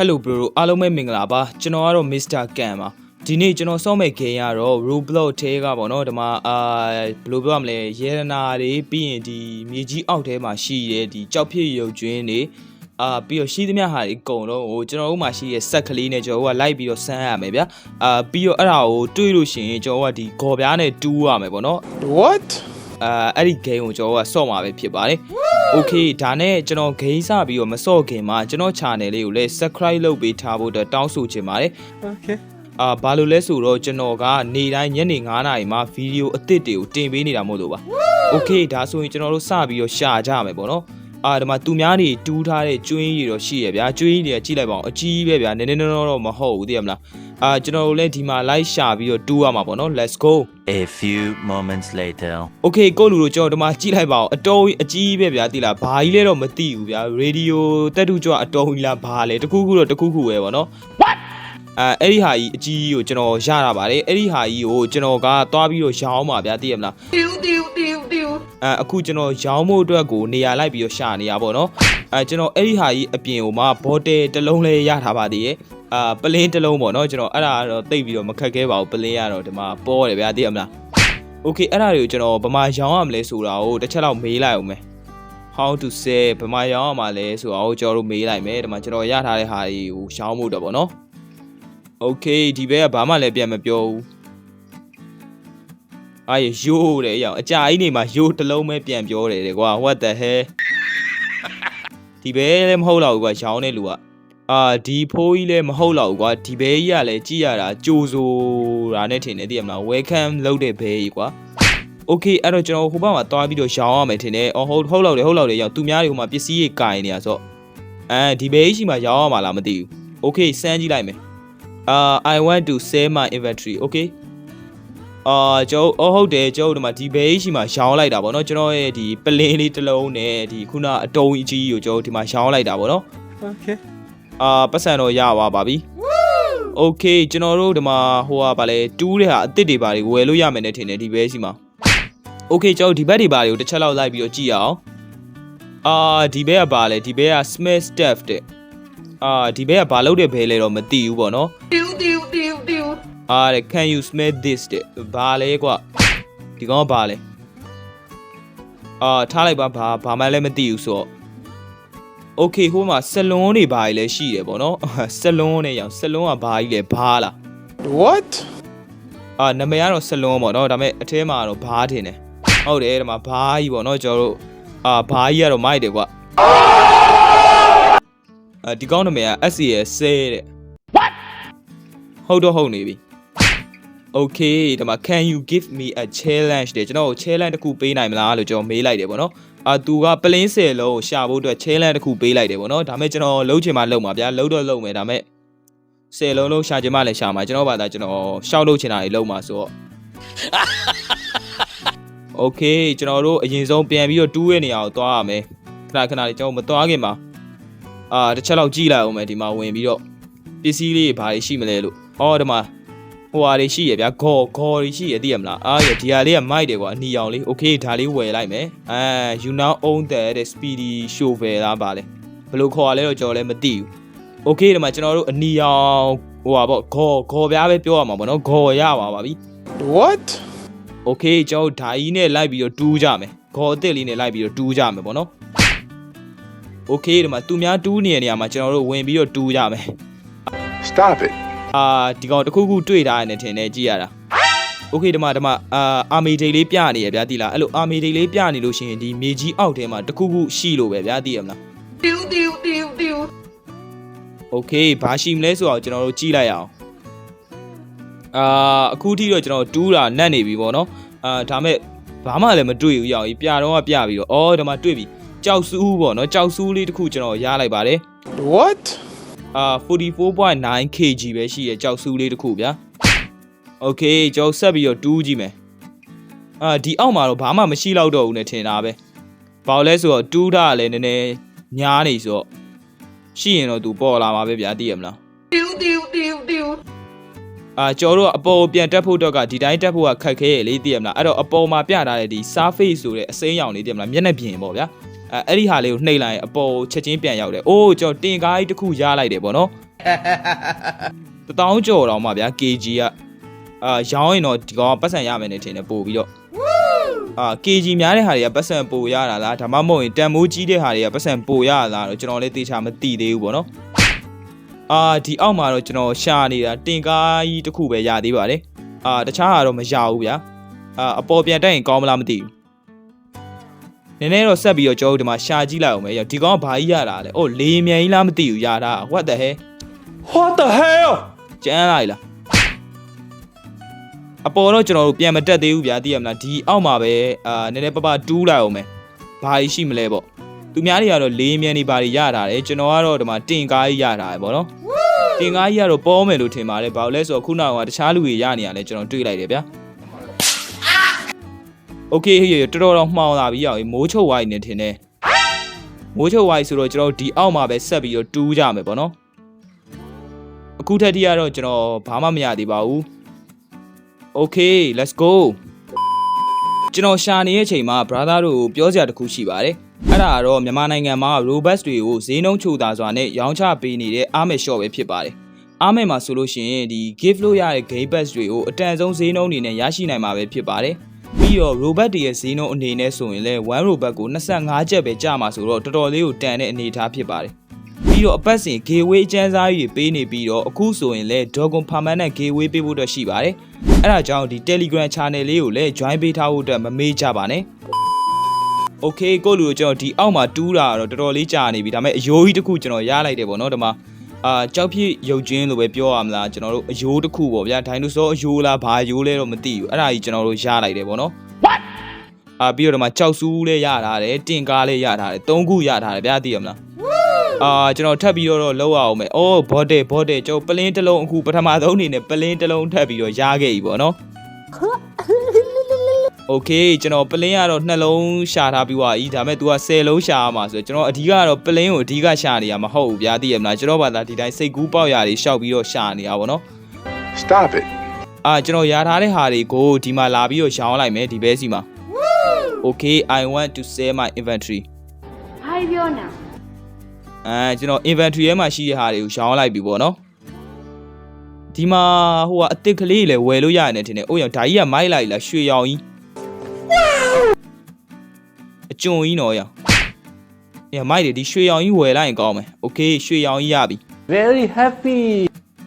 Hello bro အားလုံးပဲမင်္ဂလာပါကျွန်တော်ကတော့ Mr. Can ပါဒီနေ့ကျွန်တော်စောင့်မဲ့ game ကတော့ Roblox ထဲကပေါ့နော်ဒီမှာအာဘယ်လိုပြောရမလဲရေရနာတွေပြီးရင်ဒီမြေကြီးအောက်ထဲမှာရှိတဲ့ဒီကြောက်ဖြစ်ရုပ်ကျွင်းတွေအာပြီးတော့ရှိသမျှဟာတွေအကုန်လုံးဟိုကျွန်တော်တို့မှာရှိတဲ့ဆက်ကလေးနဲ့ကျွန်တော်တို့ကလိုက်ပြီးတော့ဆန်းရမယ်ဗျာအာပြီးတော့အဲ့ဒါကိုတွေးလို့ရှိရင်ကျွန်တော်တို့ကဒီဂေါ်ပြားနဲ့တူးရမယ်ပေါ့နော် What? အာအဲ့ဒီ game ကိုကျွန်တော်ကဆော့မှာပဲဖြစ်ပါတယ်။ Okay ဒါနဲ့ကျွန်တော် game စပြီးတော့မဆော့ခင်မှာကျွန်တော် channel လေးကိုလည်း subscribe လုပ်ပေးထားဖို့အတွက်တောင်းဆိုချင်ပါတယ် Okay. ။အာဘာလို့လဲဆိုတော့ကျွန်တော်ကနေတိုင်းညနေ9:00နာရီမှာဗီဒီယိုအသစ်တွေကိုတင်ပေးနေတာမို့လို့ပါ။ Okay ဒါဆိုရင်ကျွန်တော်တို့စပြီးတော့ရှာကြမယ်ပေါ့နော်။အာဒီမှာသူများတွေတူးထားတဲ့ကျွင်းကြီးတွေတော့ရှိရဗျာ။ကျွင်းကြီးတွေကကြည့်လိုက်ပါအောင်အကြီးပဲဗျာ။နည်းနည်းတော့တော့မဟုတ်ဘူးသိရမလား။ အာကျွန်တော်တို့လည်းဒီမှာ live ရှာပြီးတော့တူးရမှာပေါ့နော်။ Let's go ။ A few moments later. Okay ကိုယ့်လူတို့ကျွန်တော်ဒီမှာကြည့်လိုက်ပါအောင်အတော်ကြီးအကြီးပဲဗျာတိလားဘာကြီးလဲတော့မသိဘူးဗျာရေဒီယိုတက်တူကြွအတော်ကြီးလားဘာလဲတခုခုတော့တခုခုပဲပေါ့နော် What အဲအဲ့ဒီဟာကြီးအကြီးကိုကျွန်တော်ရတာပါတယ်အဲ့ဒီဟာကြီးကိုကျွန်တော်ကသွားပြီးတော့ရောင်းပါဗျာသိရမလား Deal, deal, deal, deal. အဲအခုကျွန်တော်ရောင်းဖို့အတွက်ကိုနေရာလိုက်ပြီးတော့ရှာနေရပါတော့အဲကျွန်တော်အဲ့ဒီဟာကြီးအပြင်ကိုမှဘော်တယ်တစ်လုံးလေးရထားပါသေးရဲ့ အာပလင်းတစ်လုံးပေါ့နော်ကျွန်တော်အဲ့ဒါတော့တိတ်ပြီးတော့မခက်ခဲပါဘူးပလင်းရတော့ဒီမှာပေါ်တယ်ဗျာသိရမလား Okay အဲ့ဒါတွေကိုကျွန်တော်ဗမာရောင်းရမလဲဆိုတာကိုတစ်ချက်လောက်မေးလိုက်အောင်မယ် how to say ဗမာရောင်းရမှာလဲဆိုတာကိုကျွန်တော်တို့မေးလိုက်မယ်ဒီမှာကျွန်တော်ရထားတဲ့ဟာတွေကိုရောင်းဖို့တော့ဗောနော် Okay ဒီဘက်ကဘာမှလည်းပြန်မပြောဘူးအာရယိုးတယ်အရောင်အကြာကြီးနေမှာယိုးတစ်လုံးပဲပြန်ပြောတယ်တဲ့ကွာ what the hell ဒီဘဲလည်းမဟုတ်တော့ဘူးကွာရောင်းတဲ့လူက အာဒီဖိုးကြီးလည်းမဟုတ်တော့ဘူးကွာဒီဘဲကြီးကလည်းကြည့်ရတာကြိုဆိုတာနဲ့ထင်တယ်သိရမလား welcome လုပ်တဲ့ဘဲကြီးကွာ Okay အဲ့တော့ကျွန်တော်ဟိုဘက်မှာတွားပြီးတော့ရောင်းရမယ်ထင်တယ်အော်ဟုတ်ဟုတ်လောက်တယ်ဟုတ်လောက်တယ်ရောင်သူများတွေဟိုမှာပစ္စည်းတွေကင်နေရဆိုတော့အဲဒီဘဲကြီးရှိမှရောင်းရမှာလားမသိဘူး Okay စမ်းကြည့်လိုက်မယ် uh I want to sell my inventory okay အာကျွန်တော်အော်ဟုတ်တယ်ကျွန်တော်တို့ဒီမှာဒီဘဲကြီးရှိမှရောင်းလိုက်တာဗောနော်ကျွန်တော်ရဲ့ဒီပလင်းလေးတစ်လုံးနဲ့ဒီခုနအတုံးကြီးကိုကျွန်တော်ဒီမှာရောင်းလိုက်တာဗောနော် Okay. အာပတ်စံတော့ရသွားပါပြီ။ Okay ကျွန်တော်တို့ဒီမှာဟိုဟာဗာလဲတူးတဲ့ဟာအစ်စ်တွေပါတွေဝယ်လို့ရမယ်နဲ့ထင်တယ်ဒီဘဲရှိမှာ။ Okay ကျွန်တော်ဒီဘက်တွေပါတွေကိုတစ်ချက်လောက်လိုက်ပြီးတော့ကြည့်ရအောင်။အာဒီဘက်ကပါလဲဒီဘက်က smell stuff တဲ့။အာဒီဘက်ကဘာလုပ်တဲ့ဘဲလဲတော့မသိဘူးပေါ့နော် Deal, deal, deal, deal. ။အာတဲ့ can you smell this တဲ့။ဘာလဲကွ။ဒီကောင်ကဘာလဲ။အာထားလိုက်ပါဘာဘာမှလည်းမသိဘူးဆိုတော့ Okay ဟိုမှာဆလွန်းတွေဘာကြီးလဲရှိတယ်ပေါ့နော်ဆလွန်းနဲ့ရောင်ဆလွန်းကဘာကြီးလဲဘာလား What? အာနာမည်ကတော့ဆလွန်းပေါ့နော်ဒါပေမဲ့အထဲမှာတော့ဘာထင်တယ်ဟုတ်တယ်ဒီမှာဘာကြီးပေါ့နော်ကျွန်တော်တို့အာဘာကြီးကတော့မိုက်တယ်ကွာအာဒီကောင်းနာမည်က SCL ဆဲတဲ့ What ဟုတ်တော့ဟုတ်နေပြီ Okay ဒီမှာ can you give me a challenge တဲ့ကျွန်တော်ကို challenge တစ်ခုပေးနိုင်မလားလို့ကျွန်တော်မေးလိုက်တယ်ပေါ့နော် အာသူကပလင်းဆယ်လုံးကိုရှာဖို့အတွက် challenge တစ်ခုပေးလိုက်တယ်ပေါ့နော်ဒါပေမဲ့ကျွန်တော်လုံးချင်မှလုံးပါဗျာလုံးတော့လုံးမယ်ဒါပေမဲ့ဆယ်လုံးလုံးရှာချင်မှလည်းရှာမှာကျွန်တော်ဘာသာကျွန်တော်ရှောက်လို့ချင်တာတွေလုံးမှာဆိုတော့ Okay ကျွန်တော်တို့အရင်ဆုံးပြန်ပြီးတော့တူးရဲ့နေရာကိုသွားရမယ်ခဏခဏလေးကျွန်တော်မသွားခင်မှာအာတစ်ချက်လောက်ကြည့်လိုက်အောင်မယ်ဒီမှာဝင်ပြီးတော့ပစ္စည်းလေးတွေဘာတွေရှိမလဲလို့အော်ဒီမှာ ဟိုဟာတွေရှိရဗျာဂေါ်ဂေါ်တွေရှိရသိရမလားအာရဒီဟာလေးကမိုက်တယ်ကွာအနီအောင်လေး Okay ဒါလေးဝယ်လိုက်မယ်အာ you now own the the speedy shovel လားပါလေဘယ်လိုခေါ်ရလဲတော့ကျွန်တော်လည်းမသိဘူး Okay ဒီမှာကျွန်တော်တို့အနီအောင်ဟိုဟာပေါ့ဂေါ်ဂေါ်ပြားပဲပြောရမှာပေါ့နော်ဂေါ်ရပါပါပြီ What? Okay ကျွန်တော်ဓာကြီးနဲ့လိုက်ပြီးတော့တူးကြမယ်။ခေါ်အစ်စ်လေးနဲ့လိုက်ပြီးတော့တူးကြမယ်ပေါ့နော်။ Okay ဒီမှာသူများတူးနေတဲ့နေရာမှာကျွန်တော်တို့ဝင်ပြီးတော့တူးကြမယ် Stop it. ။ အာဒီကောင်တစ်ခုခုတွေ့ထားရတယ်ထင်တယ်ကြည့်ရတာ။ Okay ဒီမှာဒီမှာအာအာမီဒိတ်လေးပြနေရဗျာတိလား။အဲ့လိုအာမီဒိတ်လေးပြနေလို့ရှိရင်ဒီမြေကြီးအောက်ထဲမှာတစ်ခုခုရှိလို့ပဲဗျာသိရမလား Deal, deal, deal, deal. ။ Okay ဘာရှိမလဲဆိုတော့ကျွန်တော်တို့ကြည့်လိုက်ရအောင်။အာအခုထိတော့ကျွန်တော်တူးတာနတ်နေပြီပေါ့နော်။အာဒါမဲ့ဘာမှလည်းမတွေ့ဘူးရအောင်ပြတော့ကပြပြီးတော့အော်ဒီမှာတွေ့ပြီ။ကြောက်စူးပေါ့နော်ကြောက်စူးလေးတစ်ခုကျွန်တော်ရလိုက်ပါတယ် What? အာ44.9 kg ပဲရှိရဲ့ကြောက်စူးလေးတစ်ခုဗျာ Okay ကျွန်တော်ဆက်ပြီးတော့တူးကြည့်မယ်အာဒီအောက်မှာတော့ဘာမှမရှိတော့တော့ဘူးနဲ့ထင်တာပဲဘာလို့လဲဆိုတော့တူးတာကလည်းနည်းနည်းညားနေဆိုတော့ရှိရင်တော့သူပေါ်လာမှာပဲဗျာသိရမလား Deal, deal, deal, deal. အာကျော်တို့ကအပေါ်ပြန်တက်ဖို့တော့ကဒီတိုင်းတက်ဖို့ကခက်ခဲရလေသိရမလားအဲ့တော့အပေါ်မှာပြထားတဲ့ဒီ surface ဆိုတဲ့အစိမ်းရောင်လေးသိရမလားမျက်နှာပြင်ပေါ့ဗျာ အဲအဲ့ဒီဟာလေးကိုနှိပ်လိုက်ရင်အပေါ်ချက်ချင်းပြန်ရောက်တယ်အိုးကျော်တင်ကားကြီးတစ်ခုရလိုက်တယ်ပေါ့နော်တတောင်းကြော်တော့မှဗျာ KG ကအာရောင်းရင်တော့ဒီကောင်ကပတ်စံရမယ်နဲ့ထင်တယ်ပို့ပြီးတော့အာ KG များတဲ့ဟာတွေကပတ်စံပို့ရတာလားဒါမှမဟုတ်ရင်တန်မိုးကြီးတဲ့ဟာတွေကပတ်စံပို့ရတာလားတော့ကျွန်တော်လည်းသေချာမသိသေးဘူးပေါ့နော်အာဒီအောက်မှာတော့ကျွန်တော်ရှာနေတာတင်ကားကြီးတစ်ခုပဲရသေးပါတယ်အာတခြားဟာတော့မရဘူးဗျာအာအပေါ်ပြန်တက်ရင်ကောင်းမလားမသိဘူး နည်းနည်းတော့ဆက်ပြီးတော့ကျွန်တော်တို့ဒီမှာရှာကြည့်လိုက်အောင်ပဲရောက်ဒီကောင်ကဘာကြီးရတာလဲအိုးလေမြန်ကြီးလားမသိဘူးရတာ what the hell What the hell? ကျန်းလိုက်လားအပေါ်တော့ကျွန်တော်တို့ပြန်မတက်သေးဘူးဗျာသိရမလားဒီအောက်မှာပဲအာနည်းနည်းပပတူးလိုက်အောင်မယ်ဘာကြီးရှိမလဲပေါ့သူများတွေကတော့လေးမြန်နေပါတွေရတာတယ်ကျွန်တော်ကတော့ဒီမှာတင်ကားကြီးရတာပဲပေါ့နော်တင်ကားကြီးကတော့ပေါ်မယ်လို့ထင်ပါတယ်ဘာလို့လဲဆိုတော့ခုနကတခြားလူတွေရနေရလဲကျွန်တော်တွေးလိုက်တယ်ဗျာ โอเคဟေ့တော်တော်တော့မှောင်လာပြီရောက်မိုးချုပ်ဝိုင်းနေထင်တယ်မိုးချုပ်ဝိုင်းဆိုတော့ကျွန်တော်တို့ဒီအောက်မှာပဲဆက်ပြီးတော့တူးကြမယ်ပေါ့နော် အခုထက်ထိကတော့ကျွန်တော်ဘာမှမရသေးပါဘူး Okay let's go ကျွန်တော်ရှာနေတဲ့အချိန်မှာ brother တို့ကိုပြောစရာတစ်ခုရှိပါတယ်အဲ့ဒါကတော့မြန်မာနိုင်ငံမှာ robust တွေကိုဈေးနှုန်းချိုတာစွာနဲ့ရောင်းချပေးနေတဲ့ Armor Shop ပဲဖြစ်ပါတယ် Armor မှာဆိုလို့ရှိရင်ဒီ give လို့ရတဲ့ game pass တွေကိုအတန်ဆုံးဈေးနှုန်းအနေနဲ့ရရှိနိုင်မှာပဲဖြစ်ပါတယ် ပြီးတော့ robot တွေရဲ့ဈေးနှုန်းအနေနဲ့ဆိုရင်လည်း1 robot ကို25ကျပ်ပဲကျမှာဆိုတော့တော်တော်လေးကိုတန်တဲ့အနေအထားဖြစ်ပါတယ်ပြီးတော့အပတ်စဉ် gateway အကျန်းစားကြီးတွေပေးနေပြီးတော့အခုဆိုရင်လည်း Dogon Permanent gateway ပေးဖို့အတွက်ရှိပါတယ်။အဲ့ဒါကြောင့်ဒီ Telegram channel လေးကိုလည်း join ပေးထားဖို့အတွက်မမေ့ကြပါနဲ့။ Okay ကိုလူကိုကျွန်တော်ဒီအောက်မှာတူးတာတော့တော်တော်လေးကြာနေပြီဒါပေမဲ့အယိုးကြီးတစ်ခုကျွန်တော်ရလိုက်တယ်ပေါ့နော်ဒီမှာ အာကြောက်ဖြစ်ရုပ်ချင်းလို့ပဲပြောရမလားကျွန်တော်တို့အယိုးတစ်ခုပေါ့ဗျာဒိုင်နိုဆောအယိုးလားဘာအယိုးလဲတော့မသိဘူးအဲ့ဒါကြီးကျွန်တော်တို့ရလိုက်တယ်ပေါ့နော် What အာပြီးတော့ဒီမှာကြောက်စူးလေးရထားတယ်တင်ကားလေးရထားတယ်သုံးခုရထားတယ်ဗျာသိရမလားအာကျွန်တော်ထပ်ပြီးတော့လောက်ရအောင်မယ်။အော်ဘော့တယ်ဘော့တယ်ကျွန်တော်ပလင်းတစ်လုံးအခုပထမဆုံးအနေနဲ့ပလင်းတစ်လုံးထပ်ပြီးတော့ရခဲ့ပြီပေါ့နော်။ Okay ကျွန်တော်ပလင်းကတော့နှလုံးရှာထားပြီးသွားပြီ။ဒါပေမဲ့ तू က10လုံးရှာရမှာဆိုတော့ကျွန်တော်အဓိကတော့ပလင်းကိုအဓိကရှာနေရမှာမဟုတ်ဘူးဗျာသိရမလားကျွန်တော်ဘာသာဒီတိုင်းစိတ်ကူးပေါက်ရာတွေရှောက်ပြီးတော့ရှာနေတာပေါ့နော် Stop it. ။အာကျွန်တော်ရထားတဲ့ဟာတွေကိုဒီမှာလာပြီးတော့ရောင်းလိုက်မယ်ဒီဘဲစီမှာ။ Okay I want to sell my inventory ဘာပြောနေအဲကျွန်တော် inventory ထဲမှာရှိတဲ့ဟာတွေကိုရှောင်းလိုက်ပြီပေါ့နော်ဒီမှာဟိုကအစ်စ်ကလေးလည်းဝယ်လို့ရတယ်နဲ့ထင်တယ်။အိုးရောင်ဒါကြီးကမိုက်လိုက်လားရွှေရောင်ကြီးအ ကျုံကြီးနော်ရောင်။အေးမိုက်တယ်ဒီရွှေရောင်ကြီးဝယ်လိုက်ရင်ကောင်းမယ်။ Okay ရွှေရောင်ကြီးရပြီ very happy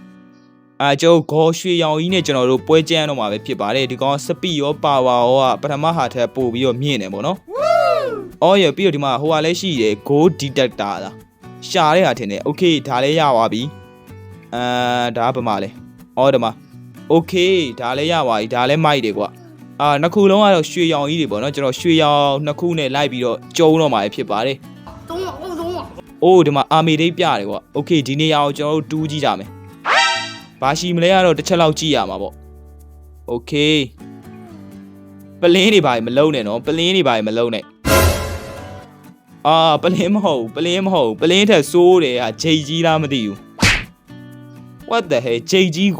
။အဲကျွန်တော်ဂေါ်ရွှေရောင်ကြီးနဲ့ကျွန်တော်တို့ပွဲကြမ်းတော့မှာပဲဖြစ်ပါတယ်။ဒီကောင်စပီရောပါဝါရောကပထမဟာထက်ပို့ပြီးတော့မြင့်တယ်ပေါ့နော်။အော်ရပြီးတော့ဒီမှာဟိုကလည်းရှိတယ် gold detector လား။ရှာတဲ့ဟာထင်တယ်။ Okay ဒါလည်းရပါပြီ။အဲဒါကဘာမှလဲ။အော်ဒီမှာ Okay ဒါလည်းရပါပြီ။ဒါလည်းမိုက်တယ်ကွာ။ အာနှစ်ခုလုံးကတော့ရွှေရောင်ကြီးတွေပေါ့နော်ကျွန်တော်ရွှေရောင်နှစ်ခုနဲ့လိုက်ပြီးတော့ကျုံတော့မှာဖြစ်ပါတယ်သုံးပါဦးသုံးပါ။အိုးဒီမှာအာမီဒိတ်ပြတယ်ကွာ။ Okay ဒီနေရာကိုကျွန်တော်တို့တူးကြည့်ကြမယ်။ဘာရှိမလဲကတော့တစ်ချက်လောက်ကြည့်ရမှာပေါ့။ Okay ပလင်းတွေပါမလုံးနဲ့နော်ပလင်းတွေပါမလုံးနဲ့အာပလင်းမဟုတ်ဘူးပလင်းမဟုတ်ဘူးပလင်းထက်စိုးတယ်ဟာဂျိတ်ကြီးလားမသိဘူး What the hell ဂျိတ်ကြီး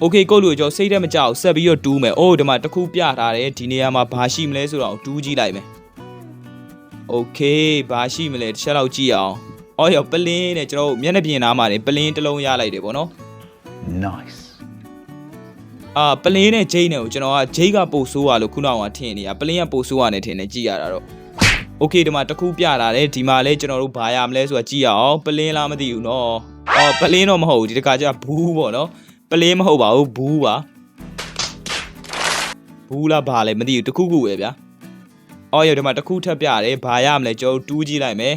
ကွာ Okay ကိုလူကျော်စိတ်ထဲမကြောက်ဆက်ပြီးတော့တူးမယ်။အိုးဒီမှာတစ်ခုပြထားတယ်ဒီနေရာမှာဘာရှိမလဲဆိုတော့တူးကြည့်လိုက်မယ်။ Okay ဘာရှိမလဲတစ်ချက်လောက်ကြည့်အောင်။အော်ရောပလင်းနဲ့ကျွန်တော်တို့မျက်နှာပြင်သားမှာနေပလင်းတစ်လုံးရလိုက်တယ်ပေါ့နော် nice ။အာပလင်းနဲ့ဂျိတ်နဲ့ကိုကျွန်တော်ကဂျိတ်ကပို့ဆိုးရလို့ခုနကထင်နေရပလင်းကပို့ဆိုးရနေထင်နေကြည့်ရတာတော့။ Okay ဒီမှာတစ်ခုပြလာတယ်ဒီမှာလဲကျွန်တော်တို့ဘာရမလဲဆိုတာကြည့်ရအောင်ပလင်းလားမသိဘူးနော်။အော်ပလင်းတော့မဟုတ်ဘူးဒီတခါကျဘူးပေါ့နော်။ ပလင်းမဟုတ်ပါဘူးဘူးပါ။ဘူးလားဘာလဲမသိဘူးတစ်ခုခုပဲဗျာ။အော်ရဒီမှာတစ်ခုထပ်ပြတယ်ဘာရမလဲကျွန်တော်တို့တူးကြည့်လိုက်မယ်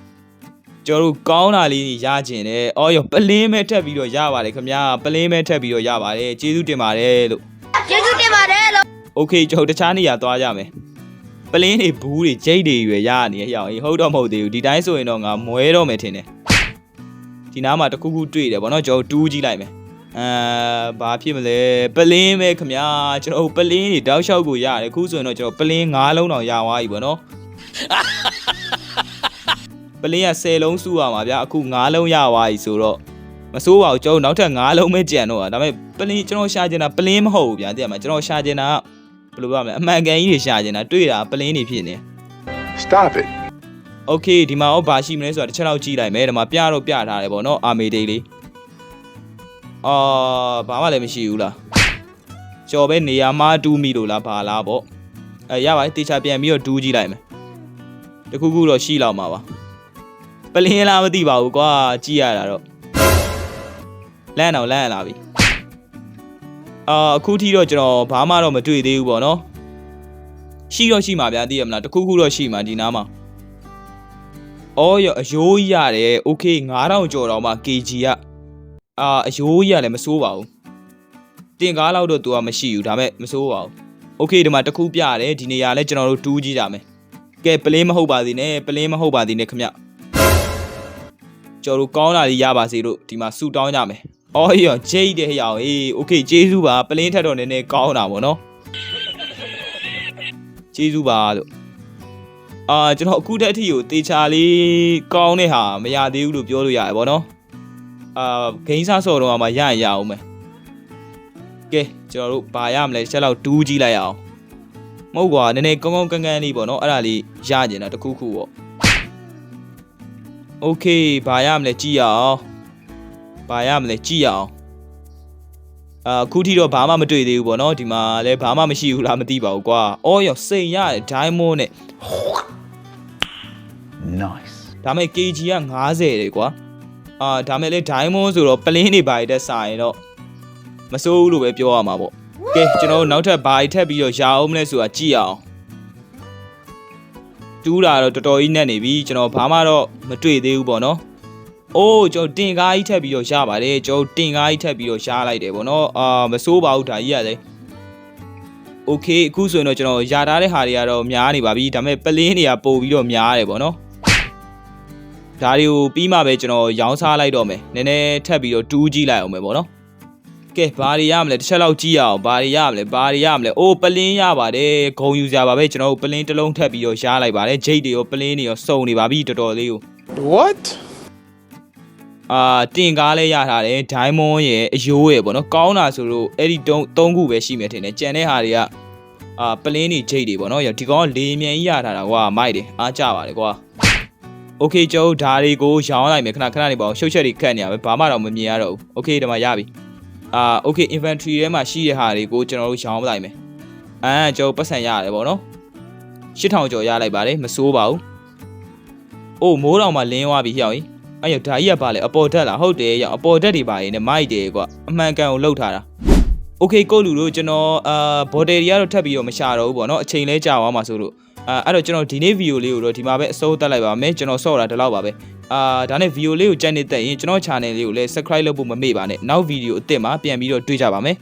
။ကျွန်တော်တို့ကောင်းတာလေးတွေရကျင်တယ်။အော်ရပလင်းပဲထပ်ပြီးတော့ရပါတယ်ခင်ဗျာ။ပလင်းပဲထပ်ပြီးတော့ရပါတယ်။ကျေးဇူးတင်ပါတယ်လို့ ကျေးဇူးတင်ပါတယ်လို့ โอเคကျွန်တော်တခြားနေရာသွားကြမယ်ပလင်းတွေဘူးတွေဂျိတ်တွေရွယ်ရနေရအောင်ဟုတ်တော့မဟုတ်သေးဘူးဒီတိုင်းဆိုရင်တော့ငါမွဲတော့မယ်ထင်တယ်ဒီနားမှာတစ်ခုခုတွေ့တယ်ဗောနော်ကျွန်တော်တူးကြည့်လိုက်မယ် အာဘာဖြစ်မလဲပလင်းပဲခမကျွန်တော်ပလင်းတွေတောက်လျှောက်ကိုရတယ်ခုဆိုရင်တော့ကျွန်တော်ပလင်း၅လုံးတော့ရသွားပြီပေါ့နော်ပလင်းက10လုံးစုရမှာဗျာအခု9လုံးရသွားပြီဆိုတော့မစိုးပါဘူးကျွန်တော်နောက်ထပ်9လုံးပဲကြံတော့ဒါပေမဲ့ပလင်းကျွန်တော်ရှာကျင်တာပလင်းမဟုတ်ဘူးဗျာတကယ်မှာကျွန်တော်ရှာကျင်တာဘယ်လိုပြောမလဲအမှန်ကန်ကြီးတွေရှာကျင်တာတွေ့တာပလင်းတွေဖြစ်နေ Stop it Okay ဒီမှာတော့ဘာရှိမလဲဆိုတာတစ်ချက်တော့ကြည့်လိုက်မယ်ဒီမှာပြတော့ပြထားတယ်ပေါ့နော်အာမေဒိတ်လေး အာဘာမှလည်းမရှိဘူးလားကျော်ပဲနေရာမှာတူးမိလို့လားဘာလားပေါ့အဲရပါတယ်တေချာပြန်ပြီးတော့တူးကြည့်လိုက်မယ်တခုခုတော့ရှိလောက်မှာပါပလင်းလားမသိပါဘူးကွာကြည့်ရတာတော့လန့်တော့လန့်လာပြီအာအခုထိတော့ကျွန်တော်ဘာမှတော့မတွေ့သေးဘူးပေါ့နော်ရှိတော့ရှိမှာဗျာသိရမလားတခုခုတော့ရှိမှာဒီနားမှာ အော်ရအယိုးကြီးရတယ်โอเค9000ကျော်တော့မှ kg က အာအယိုးကြီးရလည်းမစိုးပါဘူးတင်ကားလောက်တော့သူကမရှိဘူးဒါပေမဲ့မစိုးပါဘူးโอเคဒီမှာတစ်ခုပြရတယ်ဒီနေရာလဲကျွန်တော်တို့တူးကြည့်ကြမယ်ကဲပလင်းမဟုတ်ပါသေးနဲ့ပလင်းမဟုတ်ပါသေးနဲ့ခမကျွန်တော်တို့ကောင်းတာလေးရပါစေလို့ဒီမှာဆူတောင်းကြမယ်အော်ရဂျိတ်တဲ့ဟျောင်အေးโอเคကျေးဇူးပါပလင်းထက်တော့နည်းနည်းကောင်းတာပေါ့နော်ကျေးဇူးပါလို့ အာကျွန်တော်အခုတက်အထိကိုတေချာလေးကောင်းတဲ့ဟာမရသေးဘူးလို့ပြောလို့ရတယ်ဗောနော် အာဂိမ်းစားဆော့တော့မှရရင်ရအောင်မယ်ကဲကျွန်တော်တို့ဘာရမလဲတစ်ချက်လောက်တူးကြည့်လိုက်အောင်မဟုတ်ကွာနည်းနည်းကောင်းကောင်းကန်းကန်းလေးပေါ့နော်အဲ့ဒါလေးရကျင်တာတစ်ခုခုပေါ့โอเคဘာရမလဲကြည့်ရအောင်ဘာရမလဲကြည့်ရအောင်အာအခုထိတော့ဘာမှမတွေ့သေးဘူးပေါ့နော်ဒီမှာလည်းဘာမှမရှိဘူးလားမသိပါဘူးကွာအော်ရောစိန်ရတယ်ဒိုင်းမွန်းနဲ့ Nice. ဒါမဲ့ kg က90တယ်ကွာ အာဒါမဲ့လေ diamond ဆိုတော့ပလင်းတွေဘာတွေတက်စားရင်တော့မစိုးဘူးလို့ပဲပြောရမှာပေါ့ကဲကျွန်တော်တို့နောက်ထပ်ဘာတွေထပ်ပြီးတော့ရအောင်မလဲဆိုတာကြည့်အောင်တူးတာတော့တော်တော်ကြီးနဲ့နေပြီကျွန်တော်ဘာမှတော့မတွေ့သေးဘူးပေါ့နော်အိုးကျွန်တော်တင်ကားကြီးထပ်ပြီးတော့ရပါတယ်ကျွန်တော်တင်ကားကြီးထပ်ပြီးတော့ရှားလိုက်တယ်ပေါ့နော်အာမစိုးပါဘူးဒါကြီးရတယ်โอเคအခုဆိုရင်တော့ကျွန်တော်ယာထားတဲ့ဟာတွေကတော့များနေပါပြီဒါပေမဲ့ပလင်းတွေကပို့ပြီးတော့များတယ်ပေါ့နော် ဒါတွေကိုပြီးမှပဲကျွန်တော်ရောင်းစားလိုက်တော့မယ်နည်းနည်းထပ်ပြီးတော့တူးကြည့်လိုက်အောင်မယ်ပေါ့နော်ကဲဘာတွေရမလဲတစ်ချက်လောက်ကြည့်ရအောင်ဘာတွေရမလဲဘာတွေရမလဲအိုးပလင်းရပါတယ်ဂုံယူစရာပါပဲကျွန်တော်တို့ပလင်းတစ်လုံးထပ်ပြီးတော့ရှားလိုက်ပါတယ်ဂျိတ်တွေရောပလင်းတွေရောစုံနေပါပြီတော်တော်လေးကို What? အာတင်ကားလဲရထားတယ်ဒိုင်းမွန်ရဲ့အယိုးရဲ့ပေါ့နော်ကောင်းတာဆိုလို့အဲ့ဒီတုံးသုံးခုပဲရှိမယ်ထင်တယ်ကြံတဲ့ဟာတွေကအာပလင်းတွေဂျိတ်တွေပေါ့နော်ဒီကောင်ကလေမြန်ကြီးရထားတာကွာမိုက်တယ်အားကြပါတယ်ကွာ ။ Okay ကျွန်တော်ဒါတွေကိုရောင်းလိုက်မယ်ခဏခဏနေပေါ့ရှုပ်ချက်တွေခတ်နေရပဲဘာမှတော့မမြင်ရတော့ဘူး။ Okay ဒီမှာရပြီ။အာ Okay inventory ထဲမှာရှိတဲ့ဟာတွေကိုကျွန်တော်တို့ရောင်းလိုက်မယ်။အဲကျွန်တော်ပတ်စံရတယ်ပေါ့နော်။8000ကျော်ရလိုက်ပါတယ်မစိုးပါဘူး။အိုးမိုးတောင်မှလင်းသွားပြီဟျောင်းကြီး။အဲ့ရဒါကြီးကပါလေအပေါ်တက်လားဟုတ်တယ်ရောင်အပေါ်တက်တွေပါရင်နဲ့မိုက်တယ်ကွာအမှန်ကန်ကိုလှုပ်ထားတာ။ Okay ကိုလူတို့ကျွန်တော်အာဘော်ဒယ်တွေကတော့ထပ်ပြီးတော့မရှာတော့ဘူးပေါ့နော်အချိန်လဲကြာသွားမှာဆိုလို့။ အာအဲ့တော့ကျွန်တော်ဒီနေ့ဗီဒီယိုလေးကိုတော့ဒီမှာပဲအစိုးတက်လိုက်ပါမယ်ကျွန်တော်ဆော့တာဒီလောက်ပါပဲအာဒါနဲ့ဗီဒီယိုလေးကိုကြိုက်နေသက်ရင်ကျွန်တော် channel လေးကိုလည်း subscribe လုပ်ဖို့မမေ့ပါနဲ့နောက်ဗီဒီယိုအသစ်မှာပြန်ပြီးတော့တွေ့ကြပါမယ်